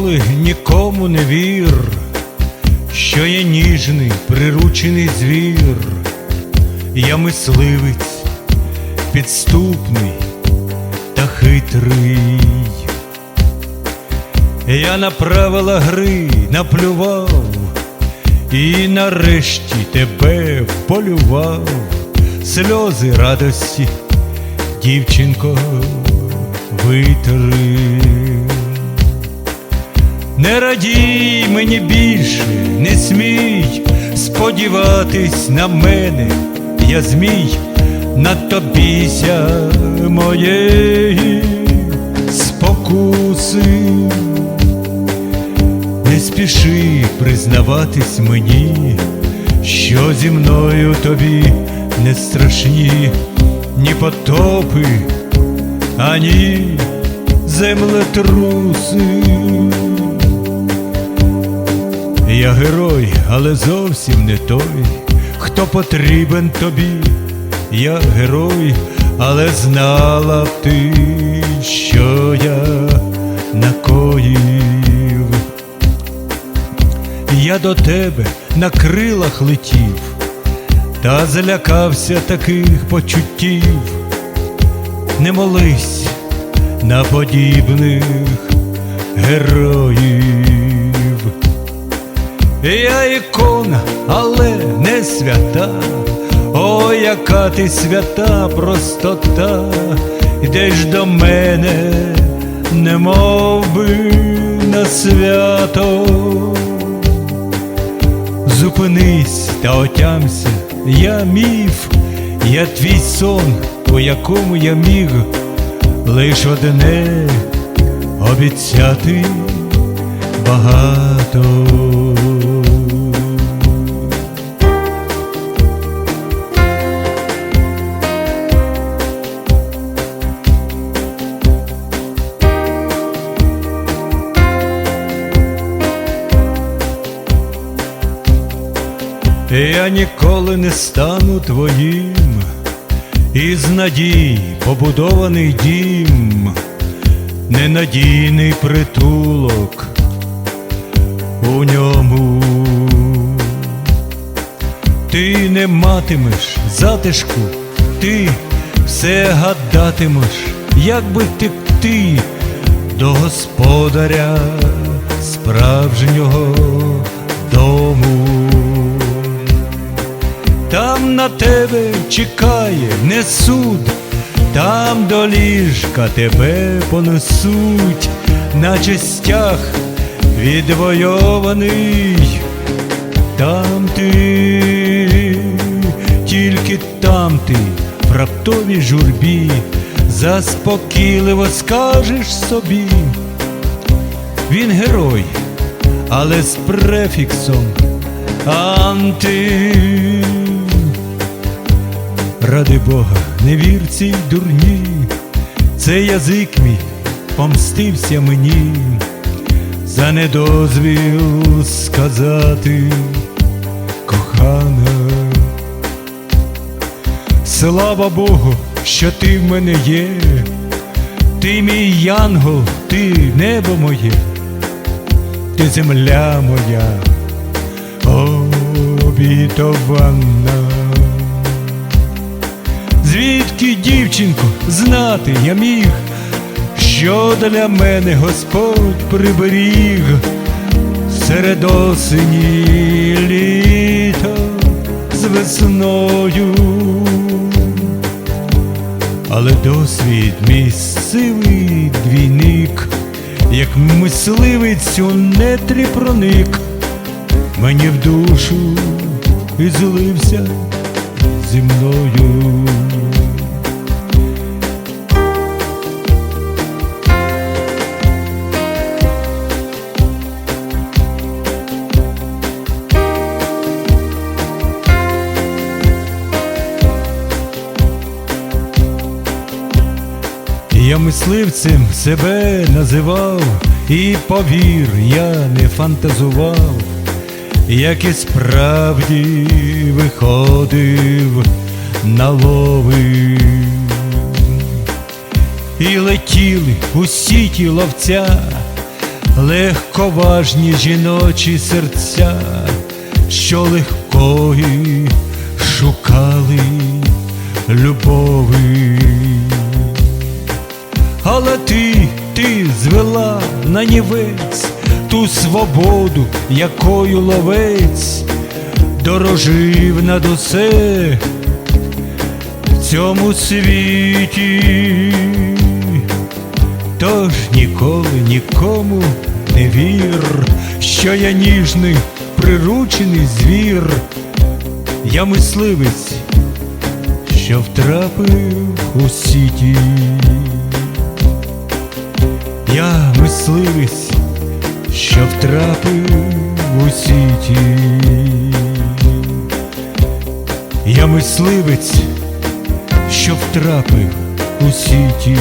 Ніколи нікому не вір, що я ніжний, приручений звір, я мисливець, підступний та хитрий. Я на правила гри наплював і нарешті тебе полював, сльози радості, дівчинко, витри. Не радій мені більше, не смій сподіватись на мене, я змій, надто бійся моєї спокуси. Не спіши признаватись мені, що зі мною тобі не страшні ні потопи, ані землетруси. Я герой, але зовсім не той, хто потрібен тобі. Я герой, але знала б ти, що я накоїв. Я до тебе на крилах летів, та злякався таких почуттів. Не молись на подібних героїв. Я ікона, але не свята. О, яка ти свята простота, йдеш до мене, не би на свято. Зупинись та отямся, я міф, я твій сон, у якому я міг лиш одне обіцяти багато. Я ніколи не стану твоїм, із надій побудований дім, ненадійний притулок у ньому. Ти не матимеш затишку, ти все гадатимеш, як би текти до господаря справжнього на тебе чекає не суд, там до ліжка тебе понесуть, наче стяг відвойований, там ти, тільки там ти, в раптовій журбі, заспокійливо скажеш собі. Він герой, але з префіксом. Анти. Ради Бога, не вір цій дурні, цей язик мій помстився мені, за недозвіл сказати, кохана. Слава Богу, що ти в мене є, ти мій янгол, ти небо моє, ти земля моя, обітована. Звідки, дівчинко, знати я міг, що для мене Господь приберіг серед осені літа з весною, але досвід мій сивий двійник, як мисливець у нетрі проник, мені в душу і злився зі мною. Я мисливцем себе називав, і повір, я не фантазував, як і справді виходив на лови. І летіли усі ті ловця, легковажні жіночі серця, що легкої шукали любови. Але ти, ти звела на нівець ту свободу, якою ловець дорожив над усе в цьому світі. Тож ніколи нікому не вір, що я ніжний, приручений звір, я мисливець, що втрапив у сіті. Я мисливець, що втрапив у сіті. Я мисливець, що втрапив у сіті.